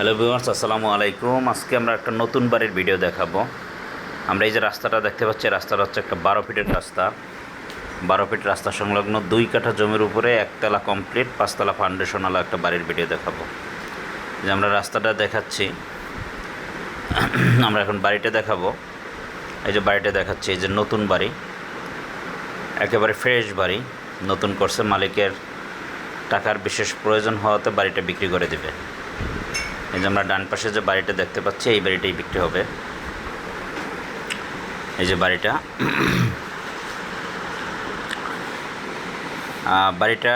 Hello viewers, আসসালামু আলাইকুম। আজকে আমরা একটা নতুন বাড়ির ভিডিও দেখাবো। আমরা এই যে রাস্তাটা দেখতে পাচ্ছি, রাস্তাটা হচ্ছে একটা বারো ফিটের রাস্তা। বারো ফিট রাস্তা সংলগ্ন দুই কাঠা জমির উপরে একতলা কমপ্লিট, পাঁচতলা ফাউন্ডেশনওয়ালা একটা বাড়ির ভিডিও দেখাবো। যে আমরা রাস্তাটা দেখাচ্ছি, আমরা এখন বাড়িটা দেখাবো। এই যে বাড়িটা দেখাচ্ছি, এই যে নতুন বাড়ি। একেবারে ফ্রেশ বাড়ি, নতুন করছে মালিকের টাকার বিশেষ প্রয়োজন হওয়াতে বাড়িটা বিক্রি করে দেবে। এই যে আমরা ডান পাশে যে বাড়িটা দেখতে পাচ্ছি, এই বাড়িটাই বিক্রি হবে। এই যে বাড়িটা। বাড়িটা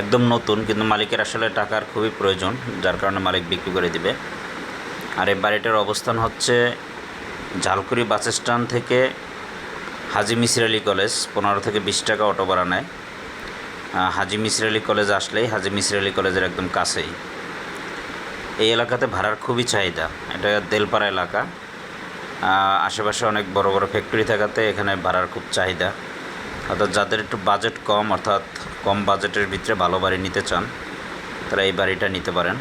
একদম নতুন, কিন্তু মালিকের আসলে টাকার খুবই প্রয়োজন, যার কারণে মালিক বিক্রি করে দিবে। আর এই বাড়িটার অবস্থান হচ্ছে ঝালকুড়ি বাস স্ট্যান্ড থেকে হাজি মিসির আলী কলেজ, পনেরো থেকে বিশ টাকা অটো ভাড়া নেয়। হাজি মিসির আলী কলেজ আসলেই হাজি মিসির আলী কলেজের একদম কাছেই। এই এলাকাতে ভাড়ার খুবই চাহিদা। এটা দেলপাড়া এলাকা। আশেপাশে অনেক বড় বড় ফ্যাক্টরি থাকাতে এখানে ভাড়ার খুব চাহিদা। অর্থাৎ যাদের একটু বাজেট কম, অর্থাৎ কম বাজেটের ভিতরে ভালো বাড়ি নিতে চান, তারা এই বাড়িটা নিতে পারেন।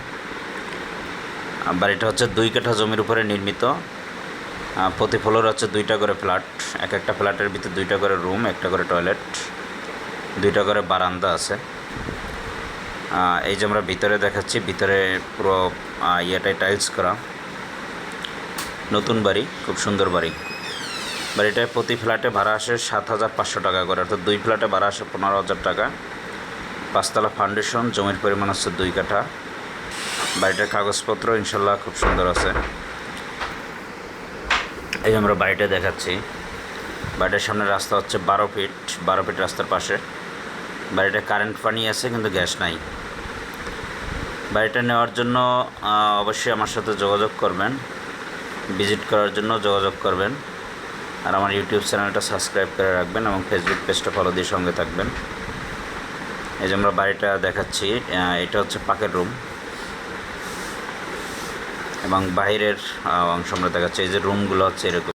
বাড়িটা হচ্ছে দুই কাঠা জমির উপরে নির্মিত। প্রতি ফ্লোর হচ্ছে দুইটা করে ফ্ল্যাট এক একটা ফ্ল্যাটের ভিতরে দুইটা করে রুম একটা করে টয়লেট দুইটা করে বারান্দা আছে। এই যে আমরা ভিতরে দেখাচ্ছি, ভিতরে পুরো ইয়েটাই টাইলস করা। নতুন বাড়ি, খুব সুন্দর বাড়ি। বাড়িটায় প্রতি ফ্ল্যাটে ভাড়া আসে সাত হাজার পাঁচশো টাকা করে, অর্থাৎ দুই ফ্ল্যাটে ভাড়া আসে পনেরো হাজার টাকা। পাঁচতলা ফাউন্ডেশন জমির পরিমাণ হচ্ছে দুই কাঠা। বাড়িটার কাগজপত্র ইনশাল্লাহ খুব সুন্দর আছে। এই আমরা বাড়িটা দেখাচ্ছি। বাড়িটার সামনে রাস্তা হচ্ছে বারো ফিট বারো ফিট রাস্তার পাশে। বাড়িটা কারেন্ট পানি আছে, কিন্তু গ্যাস নাই। বাড়িটা নেওয়ার জন্য অবশ্যই আমার সাথে যোগাযোগ করবেন। ভিজিট করার জন্য যোগাযোগ করবেন। আর আমার ইউটিউব চ্যানেলটা সাবস্ক্রাইব করে রাখবেন এবং ফেসবুক পেজটা ফলো দিয়ে সঙ্গে থাকবেন। এই যে আমরা বাড়িটা দেখাচ্ছি এটা হচ্ছে পাকের রুম এবং বাইরের অংশ আমরা দেখাচ্ছি। এই যে রুমগুলো হচ্ছে এরকম।